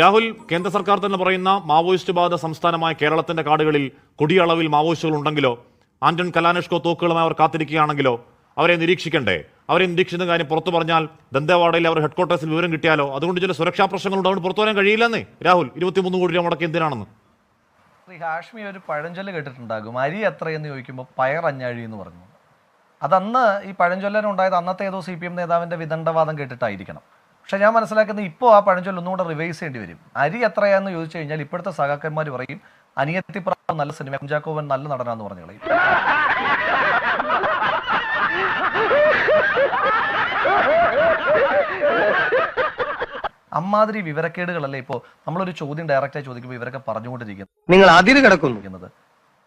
രാഹുൽ കേന്ദ്ര സർക്കാർ തന്നെ പറയുന്ന മാവോയിസ്റ്റ് ബാധ സംസ്ഥാനമായ കേരളത്തിന്റെ കാടുകളിൽ കൊടിയ അളവിൽ മാവോയിസ്റ്റുകൾ ഉണ്ടെങ്കിലോ ആന്റൺ കലാനിഷ്കോ തോക്കുകളുമായി അവർ കാത്തിരിക്കുകയാണെങ്കിലോ അവരെ നിരീക്ഷിക്കണ്ടേ? അവരെ നിരീക്ഷിക്കുന്ന കാര്യം പുറത്തു പറഞ്ഞാൽ ദന്തേവാഡയിൽ അവർ ഹെഡ്ക്വാർട്ടേഴ്സിൽ വിവരം കിട്ടിയാലോ? അതുകൊണ്ട് ചില സുരക്ഷാ പ്രശ്നങ്ങളുണ്ട് അതുകൊണ്ട് പുറത്തു വരാൻ കഴിയില്ലെന്നേ. രാഹുൽ ഇരുപത്തിമൂന്ന് കോടി രൂപ മുടക്കി എന്തിനാണെന്ന്? ഹാഷ്മി ഒരു പഴഞ്ചൊല്ല് കേട്ടിട്ടുണ്ടാകും. അരി എത്രയെന്ന് ചോദിക്കുമ്പോൾ പയർ അഞ്ഞാഴി എന്ന് പറഞ്ഞു. അതന്ന് ഈ പഴഞ്ചൊല്ലനുണ്ടായത് അന്നത്തെ ഏതോ സി പി എം നേതാവിന്റെ വിദണ്ഡവാദം കേട്ടിട്ടായിരിക്കണം. പക്ഷെ ഞാൻ മനസ്സിലാക്കുന്നത് ഇപ്പോൾ ആ പഴഞ്ചൊല്ല് ഒന്നും കൂടെ റിവൈസ് ചെയ്യേണ്ടി വരും. അരി എത്രയാന്ന് ചോദിച്ചു കഴിഞ്ഞാൽ ഇപ്പോഴത്തെ സഹാക്കന്മാർ പറയും അനിയത്തിപ്രാവ് നല്ല സിനിമ കുഞ്ചാക്കോവൻ നല്ല നടനാന്ന് പറഞ്ഞു കളയും. അമ്മാതിരി വിവരക്കേടുകളല്ലേ ഇപ്പോൾ നമ്മളൊരു ചോദ്യം ഡയറക്റ്റായി ചോദിക്കുമ്പോൾ ഇവരൊക്കെ പറഞ്ഞുകൊണ്ടിരിക്കുന്നത്. നിങ്ങൾ അതിര് കിടക്കുന്നു.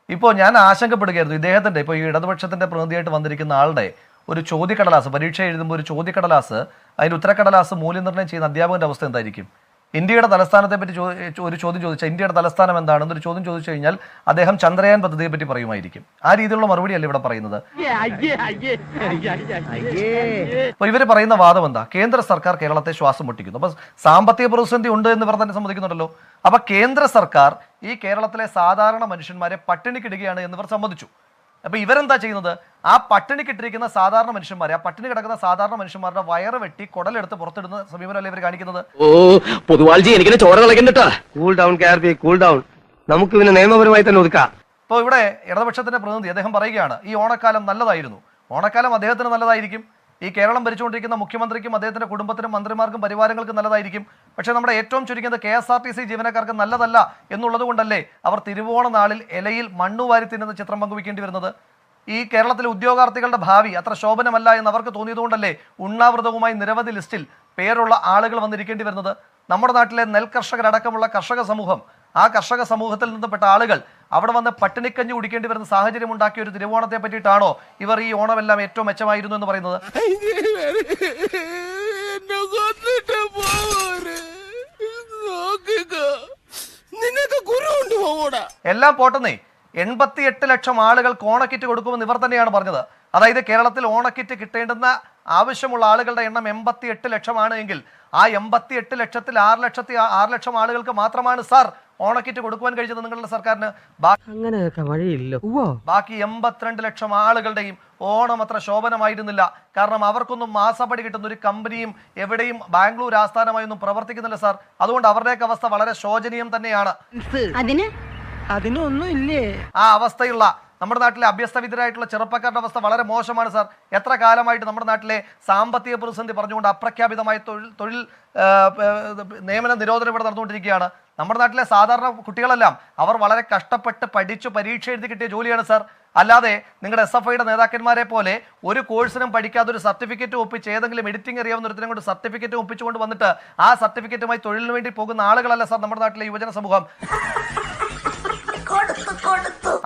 ഇപ്പോൾ ഞാൻ ആശങ്കപ്പെടുകയായിരുന്നു. ഇദ്ദേഹത്തിന്റെ ഇപ്പോൾ ഈ ഇടതുപക്ഷത്തിന്റെ പ്രതിനിധിയായിട്ട് വന്നിരിക്കുന്ന ആളുടെ ഒരു ചോദ്യക്കടലാസ് പരീക്ഷ എഴുതുമ്പോൾ ഒരു ചോദ്യക്കടലാസ് അതിന്റെ ഉത്തരക്കടലാസ് മൂല്യനിർണയം ചെയ്യുന്ന അധ്യാപകന്റെ അവസ്ഥ എന്തായിരിക്കും? ഇന്ത്യയുടെ തലസ്ഥാനത്തെ പറ്റി ഒരു ചോദ്യം ചോദിച്ചാൽ ഇന്ത്യയുടെ തലസ്ഥാനം എന്താണെന്നൊരു ചോദ്യം ചോദിച്ചു കഴിഞ്ഞാൽ അദ്ദേഹം ചന്ദ്രയാൻ പദ്ധതിയെ പറ്റി പറയുമായിരിക്കും. ആ രീതിയിലുള്ള മറുപടിയല്ല ഇവിടെ പറയുന്നത്? അപ്പൊ ഇവർ പറയുന്ന വാദം എന്താ? കേന്ദ്ര സർക്കാർ കേരളത്തെ ശ്വാസം മുട്ടിക്കുന്നു. അപ്പൊ സാമ്പത്തിക പ്രതിസന്ധി ഉണ്ട് എന്ന് ഇവർ തന്നെ സമ്മതിക്കുന്നുണ്ടല്ലോ. അപ്പൊ കേന്ദ്ര സർക്കാർ ഈ കേരളത്തിലെ സാധാരണ മനുഷ്യന്മാരെ പട്ടിണിക്കിടുകയാണ് എന്നിവർ സമ്മതിച്ചു. അപ്പൊ ഇവരെന്താ ചെയ്യുന്നത്? ആ പട്ടിണി കിട്ടിരിക്കുന്ന സാധാരണ മനുഷ്യന്മാരെ ആ പട്ടിണി കിടക്കുന്ന സാധാരണ മനുഷ്യന്മാരുടെ വയറ് വെട്ടി കുടലെടുത്ത് പുറത്തിടുന്ന സമീപനമല്ലേ ഇവർ കാണിക്കുന്നത്? ഓ പൊതുവാൾജി എനിക്ക് ചോര കളക്കണ്ടട്ടാ cool down K R P cool down നമുക്ക് പിന്നെ നിയമപരമായി തന്നെ ഒതുക്കാം. ഇപ്പോൾ ഇവിടെ ഇടതുപക്ഷത്തിന്റെ പ്രതിനിധി അദ്ദേഹം പറയുകയാണ് ഈ ഓണക്കാലം നല്ലതായിരുന്നു. ഓണക്കാലം അദ്ദേഹത്തിന് നല്ലതായിരിക്കും. ഈ കേരളം ഭരിച്ചുകൊണ്ടിരിക്കുന്ന മുഖ്യമന്ത്രിക്കും അദ്ദേഹത്തിന്റെ കുടുംബത്തിനും മന്ത്രിമാർക്കും പരിവാരങ്ങൾക്കും നല്ലതായിരിക്കും. പക്ഷേ നമ്മുടെ ഏറ്റവും ചുരുങ്ങിയത് K S R T C ജീവനക്കാർക്ക് നല്ലതല്ല എന്നുള്ളത് കൊണ്ടല്ലേ അവർ തിരുവോണ നാളിൽ ഇലയിൽ മണ്ണു വാരി തിന്നുന്ന ചിത്രം പങ്കുവയ്ക്കേണ്ടി വരുന്നത്? ഈ കേരളത്തിലെ ഉദ്യോഗാർത്ഥികളുടെ ഭാവി അത്ര ശോഭനമല്ല എന്ന് അവർക്ക് തോന്നിയതുകൊണ്ടല്ലേ ഉണ്ണാവൃതവുമായി നിരവധി ലിസ്റ്റിൽ പേരുള്ള ആളുകൾ വന്നിരിക്കേണ്ടി വരുന്നത്? നമ്മുടെ നാട്ടിലെ നെൽകർഷകരടക്കമുള്ള കർഷക സമൂഹം ആ കർഷക സമൂഹത്തിൽ നിന്നപ്പെട്ട ആളുകൾ അവിടെ വന്ന് പട്ടിണിക്കഞ്ഞ് കുടിക്കേണ്ടി വരുന്ന സാഹചര്യം ഉണ്ടാക്കിയ ഒരു തിരുവോണത്തെ പറ്റിയിട്ടാണോ ഇവർ ഈ ഓണമെല്ലാം ഏറ്റവും മെച്ചമായിരുന്നു എന്ന് പറയുന്നത്? എല്ലാം പോട്ടെന്നേ. എൺപത്തിയെട്ട് ലക്ഷം ആളുകൾ ഓണക്കിറ്റ് കൊടുക്കുമെന്ന് ഇവർ തന്നെയാണ് പറഞ്ഞത്. അതായത് കേരളത്തിൽ ഓണക്കിറ്റ് കിട്ടേണ്ടുന്ന ആവശ്യമുള്ള ആളുകളുടെ എണ്ണം എൺപത്തി എട്ട് ലക്ഷമാണ് എങ്കിൽ ആ എൺപത്തി എട്ട് ലക്ഷത്തിൽ ആറ് ലക്ഷത്തി ആറ് ലക്ഷം ആളുകൾക്ക് മാത്രമാണ് സാർ ഓണക്കിറ്റ് കൊടുക്കുവാൻ കഴിഞ്ഞത് നിങ്ങളുടെ സർക്കാരിന്? അങ്ങനെയൊക്കെ വഴിയില്ല. ബാക്കി എൺപത്തിരണ്ട് ലക്ഷം ആളുകളുടെയും ഓണം അത്ര ശോഭനമായിരുന്നില്ല. കാരണം അവർക്കൊന്നും മാസപ്പടി കിട്ടുന്ന ഒരു കമ്പനിയും എവിടെയും ബാംഗ്ലൂർ ആസ്ഥാനമായി ഒന്നും പ്രവർത്തിക്കുന്നില്ല സാർ. അതുകൊണ്ട് അവരുടെയൊക്കെ അവസ്ഥ വളരെ ശോചനീയം തന്നെയാണ്. അതിന്? അതിനൊന്നും ഇല്ലേ? ആ അവസ്ഥയുള്ള നമ്മുടെ നാട്ടിലെ അഭ്യസ്തവിദ്യരായിട്ടുള്ള ചെറുപ്പക്കാരുടെ അവസ്ഥ വളരെ മോശമാണ് സാർ. എത്ര കാലമായിട്ട് നമ്മുടെ നാട്ടിലെ സാമ്പത്തിക പ്രതിസന്ധി പറഞ്ഞുകൊണ്ട് അപ്രഖ്യാപിതമായ തൊഴിൽ തൊഴിൽ നിയമന നിരോധനം ഇവിടെ നടന്നുകൊണ്ടിരിക്കുകയാണ്. നമ്മുടെ നാട്ടിലെ സാധാരണ കുട്ടികളെല്ലാം അവർ വളരെ കഷ്ടപ്പെട്ട് പഠിച്ചു പരീക്ഷ എഴുതി കിട്ടിയ ജോലിയാണ് സാർ. അല്ലാതെ നിങ്ങളുടെ എസ് എഫ് ഐയുടെ നേതാക്കന്മാരെ പോലെ ഒരു കോഴ്സിനും പഠിക്കാതെ ഒരു സർട്ടിഫിക്കറ്റ് ഒപ്പിച്ച് ഏതെങ്കിലും എഡിറ്റിംഗ് അറിയാവുന്ന ഒരുത്തിനെ കൊണ്ട് സർട്ടിഫിക്കറ്റ് ഒപ്പിച്ചുകൊണ്ട് വന്നിട്ട് ആ സർട്ടിഫിക്കറ്റുമായി തൊഴിലിന് വേണ്ടി പോകുന്ന ആളുകളല്ല സാർ നമ്മുടെ നാട്ടിലെ യുവജന സമൂഹം.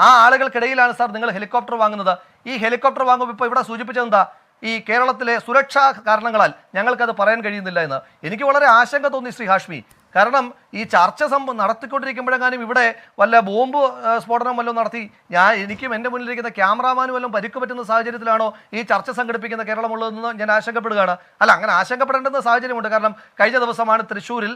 ആ ആളുകൾക്കിടയിലാണ് സാർ നിങ്ങൾ ഹെലികോപ്റ്റർ വാങ്ങുന്നത്. ഈ ഹെലികോപ്റ്റർ വാങ്ങുമ്പോൾ ഇപ്പോൾ ഇവിടെ സൂചിപ്പിച്ചതെന്താ? ഈ കേരളത്തിലെ സുരക്ഷാ കാരണങ്ങളാൽ ഞങ്ങൾക്കത് പറയാൻ കഴിയുന്നില്ല എന്ന്. എനിക്ക് വളരെ ആശങ്ക തോന്നി ശ്രീ ഹാഷ്മി. കാരണം ഈ ചർച്ച സംഭവം നടത്തിക്കൊണ്ടിരിക്കുമ്പോഴെങ്ങാനും ഇവിടെ വല്ല ബോംബ് സ്ഫോടനം വല്ലതും നടത്തി ഞാൻ എനിക്കും എന്റെ മുന്നിലിരിക്കുന്ന ക്യാമറാമാനും വല്ലതും പരിക്ക് പറ്റുന്ന സാഹചര്യത്തിലാണോ ഈ ചർച്ച സംഘടിപ്പിക്കുന്ന കേരളമുള്ളതെന്ന് ഞാൻ ആശങ്കപ്പെടുകയാണ്. അല്ല അങ്ങനെ ആശങ്കപ്പെടേണ്ടുന്ന സാഹചര്യമുണ്ട്. കാരണം കഴിഞ്ഞ ദിവസമാണ് തൃശ്ശൂരിൽ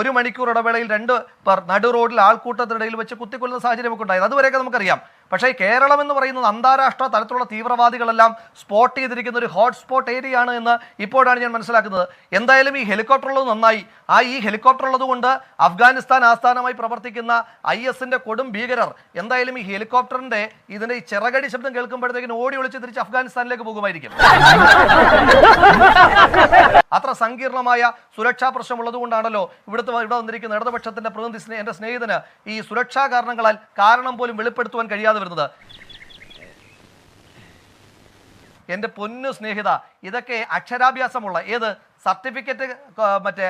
ഒരു മണിക്കൂർ ഇടവേളയിൽ രണ്ട് പേർ നടു റോഡിൽ ആൾക്കൂട്ടത്തിനിടയിൽ വെച്ച് കുത്തിക്കൊല്ലുന്ന സാഹചര്യമൊക്കെ ഉണ്ടായത്. അതുവരെയൊക്കെ നമുക്കറിയാം. പക്ഷേ കേരളം എന്ന് പറയുന്നത് അന്താരാഷ്ട്ര തലത്തിലുള്ള തീവ്രവാദികളെല്ലാം സ്പോട്ട് ചെയ്തിരിക്കുന്ന ഒരു ഹോട്ട്സ്പോട്ട് ഏരിയ ആണ് എന്ന് ഇപ്പോഴാണ് ഞാൻ മനസ്സിലാക്കുന്നത്. എന്തായാലും ഈ ഹെലികോപ്റ്റർ ഉള്ളത് നന്നായി. ആ ഈ ഹെലികോപ്റ്റർ ഉള്ളതുകൊണ്ട് അഫ്ഗാനിസ്ഥാൻ ആസ്ഥാനമായി പ്രവർത്തിക്കുന്ന ഐ എസിന്റെ കൊടും ഭീകരർ എന്തായാലും ഈ ഹെലികോപ്റ്ററിന്റെ ഇതിന്റെ ഈ ചിറകടി ശബ്ദം കേൾക്കുമ്പോഴത്തേക്കിന് ഓടി ഒളിച്ച് തിരിച്ച് അഫ്ഗാനിസ്ഥാനിലേക്ക് പോകുമായിരിക്കും. അത്ര സങ്കീർണമായ സുരക്ഷാ പ്രശ്നം കൊണ്ടാണല്ലോ ഇവിടുത്തെ ഇവിടെ വന്നിരിക്കുന്ന ഇടതുപക്ഷത്തിന്റെ പ്രതിനിധി എന്റെ സ്നേഹിതന് ഈ സുരക്ഷാ കാരണങ്ങളാൽ കാരണം പോലും വെളിപ്പെടുത്തുവാൻ കഴിയാതെ വരുന്നത്. എന്റെ പൊന്നു സ്നേഹിത ഇതൊക്കെ അക്ഷരാഭ്യാസമുള്ള ഏത് സർട്ടിഫിക്കറ്റ് മറ്റേ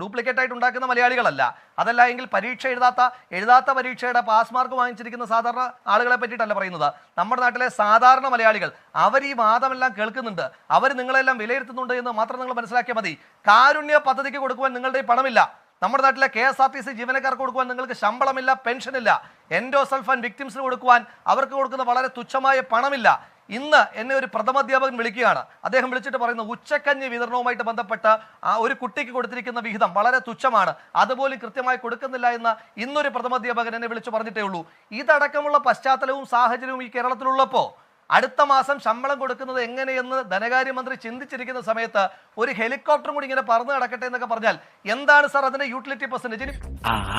ഡ്യൂപ്ലിക്കേറ്റ് ആയിട്ട് ഉണ്ടാക്കുന്ന മലയാളികളല്ല. അതല്ല എങ്കിൽ പരീക്ഷ എഴുതാത്ത എഴുതാത്ത പരീക്ഷയുടെ പാസ് മാർക്ക് വാങ്ങിച്ചിരിക്കുന്ന സാധാരണ ആളുകളെ പറ്റിയിട്ടല്ല പറയുന്നത്. നമ്മുടെ നാട്ടിലെ സാധാരണ മലയാളികൾ അവർ ഈ വാദമെല്ലാം കേൾക്കുന്നുണ്ട്. അവർ നിങ്ങളെല്ലാം വിലയിരുത്തുന്നുണ്ട് എന്ന് മാത്രം നിങ്ങൾ മനസ്സിലാക്കിയാൽ മതി. കാരുണ്യ പദ്ധതിക്ക് കൊടുക്കുവാൻ നിങ്ങളുടെ പണമില്ല. നമ്മുടെ നാട്ടിലെ K S R T C ജീവനക്കാർക്ക് കൊടുക്കുവാൻ നിങ്ങൾക്ക് ശമ്പളമില്ല പെൻഷനില്ല. എൻഡോസൾഫാൻ വിക്ടിംസിന് കൊടുക്കുവാൻ അവർക്ക് കൊടുക്കുന്ന വളരെ തുച്ഛമായ പണമില്ല. ഇന്ന് എന്നെ ഒരു പ്രഥമാധ്യാപകൻ വിളിക്കുകയാണ്. അദ്ദേഹം വിളിച്ചിട്ട് പറയുന്നു ഉച്ചക്കഞ്ഞി വിതരണവുമായിട്ട് ബന്ധപ്പെട്ട് ആ ഒരു കുട്ടിക്ക് കൊടുത്തിരിക്കുന്ന വിഹിതം വളരെ തുച്ഛമാണ്. അതുപോലും കൃത്യമായി കൊടുക്കുന്നില്ല എന്ന് ഇന്നൊരു പ്രഥമാധ്യാപകൻ എന്നെ വിളിച്ചു പറഞ്ഞിട്ടേ ഉള്ളൂ. ഇതടക്കമുള്ള പശ്ചാത്തലവും സാഹചര്യവും ഈ കേരളത്തിലുള്ളപ്പോൾ അടുത്ത മാസം ശമ്പളം കൊടുക്കുന്നത് എങ്ങനെയെന്ന് ധനകാര്യമന്ത്രി ചിന്തിച്ചിരിക്കുന്ന സമയത്ത് ഒരു ഹെലികോപ്റ്ററും കൂടി ഇങ്ങനെ പറന്ന് കിടക്കട്ടെ എന്നൊക്കെ പറഞ്ഞാൽ എന്താണ് സാർ അതിന്റെ യൂട്ടിലിറ്റി പെർസെന്റേജ്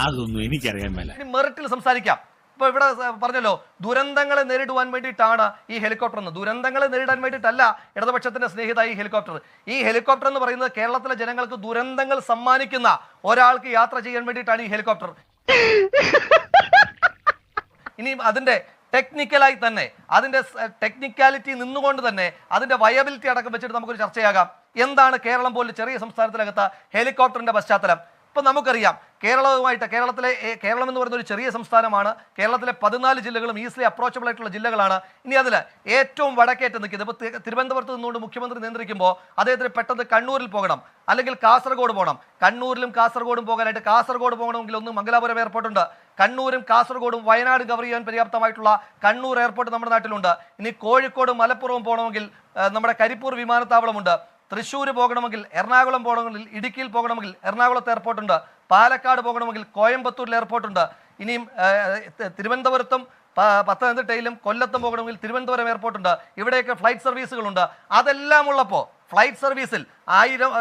അതൊന്നും എനിക്കറിയാൻ മേല. ഇനി മെറിറ്റിൽ സംസാരിക്കാം. ഇപ്പൊ ഇവിടെ പറഞ്ഞല്ലോ ദുരന്തങ്ങളെ നേരിടുവാൻ വേണ്ടിയിട്ടാണ് ഈ ഹെലികോപ്റ്റർ എന്ന് ദുരന്തങ്ങളെ നേരിടാൻ വേണ്ടിയിട്ടല്ല ഇടതുപക്ഷത്തിന്റെ സ്നേഹിത ഈ ഹെലികോപ്റ്റർ. ഈ ഹെലികോപ്റ്റർ എന്ന് പറയുന്നത് കേരളത്തിലെ ജനങ്ങൾക്ക് ദുരന്തങ്ങൾ സമ്മാനിക്കുന്ന ഒരാൾക്ക് യാത്ര ചെയ്യാൻ വേണ്ടിയിട്ടാണ് ഈ ഹെലികോപ്റ്റർ. ഇനി അതിന്റെ ടെക്നിക്കലായി തന്നെ അതിന്റെ ടെക്നിക്കാലിറ്റി നിന്നുകൊണ്ട് തന്നെ അതിന്റെ വയബിലിറ്റി അടക്കം വെച്ചിട്ട് നമുക്കൊരു ചർച്ചയാകാം. എന്താണ് കേരളം പോലെ ചെറിയ സംസ്ഥാനത്തിനകത്ത് ഹെലികോപ്റ്ററിന്റെ പശ്ചാത്തലം? ഇപ്പം നമുക്കറിയാം കേരളവുമായിട്ട് കേരളത്തിലെ കേരളം എന്ന് പറയുന്ന ഒരു ചെറിയ സംസ്ഥാനമാണ്. കേരളത്തിലെ പതിനാല് ജില്ലകളും ഈസിലി അപ്രോച്ചബിൾ ആയിട്ടുള്ള ജില്ലകളാണ്. ഇനി അതിൽ ഏറ്റവും വടക്കേറ്റ് നിൽക്കുന്നത് ഇപ്പോൾ തിരുവനന്തപുരത്ത് നിന്നുകൊണ്ട് മുഖ്യമന്ത്രി നിയന്ത്രിക്കുമ്പോൾ അദ്ദേഹത്തിന് പെട്ടെന്ന് കണ്ണൂരിൽ പോകണം അല്ലെങ്കിൽ കാസർഗോഡ് പോകണം. കണ്ണൂരിലും കാസർഗോഡും പോകാനായിട്ട് കാസർഗോഡ് പോകണമെങ്കിൽ ഒന്ന് മംഗലാപുരം എയർപോർട്ട് ഉണ്ട് കണ്ണൂരും കാസർഗോഡും വയനാട് കവർ ചെയ്യാൻ പര്യാപ്തമായിട്ടുള്ള കണ്ണൂർ എയർപോർട്ട് നമ്മുടെ നാട്ടിലുണ്ട്. ഇനി കോഴിക്കോട് മലപ്പുറവും പോകണമെങ്കിൽ നമ്മുടെ കരിപ്പൂർ വിമാനത്താവളമുണ്ട്. തൃശ്ശൂർ പോകണമെങ്കിൽ എറണാകുളം പോകണമെങ്കിൽ ഇടുക്കിയിൽ പോകണമെങ്കിൽ എറണാകുളത്ത് എയർപോർട്ടുണ്ട്. പാലക്കാട് പോകണമെങ്കിൽ കോയമ്പത്തൂരിൽ എയർപോർട്ടുണ്ട്. ഇനിയും തിരുവനന്തപുരത്തും പത്തനംതിട്ടയിലും കൊല്ലത്തും പോകണമെങ്കിൽ തിരുവനന്തപുരം എയർപോർട്ടുണ്ട്. ഇവിടെയൊക്കെ ഫ്ലൈറ്റ് സർവീസുകളുണ്ട്. അതെല്ലാം ഉള്ളപ്പോൾ ഫ്ലൈറ്റ് സർവീസിൽ ആയിരം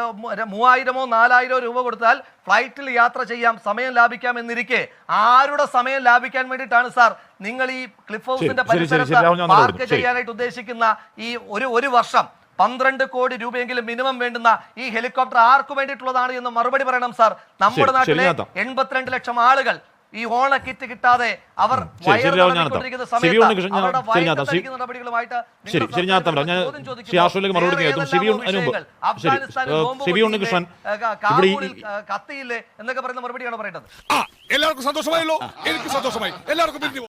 മൂവായിരമോ നാലായിരമോ രൂപ കൊടുത്താൽ ഫ്ലൈറ്റിൽ യാത്ര ചെയ്യാം സമയം ലാഭിക്കാം എന്നിരിക്കെ ആരുടെ സമയം ലാഭിക്കാൻ വേണ്ടിയിട്ടാണ് സാർ നിങ്ങൾ ഈ ക്ലിഫ് ഹൗസിന്റെ പരിസരത്ത് പാർക്ക്. ചെയ്യാനായിട്ട് ഉദ്ദേശിക്കുന്ന ഈ ഒരു ഒരു വർഷം പന്ത്രണ്ട് കോടി രൂപയെങ്കിലും മിനിമം വേണ്ടുന്ന ഈ ഹെലികോപ്റ്റർ ആർക്ക് വേണ്ടിയിട്ടുള്ളതാണ് എന്ന് മറുപടി പറയണം സാർ നമ്മുടെ നാട്ടിലെ. എൺപത്തിരണ്ട് ലക്ഷം ആളുകൾ ഈ ഓണ കിറ്റ് കിട്ടാതെ അവർ കത്തിയില്ലേ? എന്നൊക്കെ പറയുന്ന മറുപടിയാണ് പറയേണ്ടത്? എല്ലാവർക്കും സന്തോഷമായല്ലോ. എനിക്ക് സന്തോഷമായി. എല്ലാവർക്കും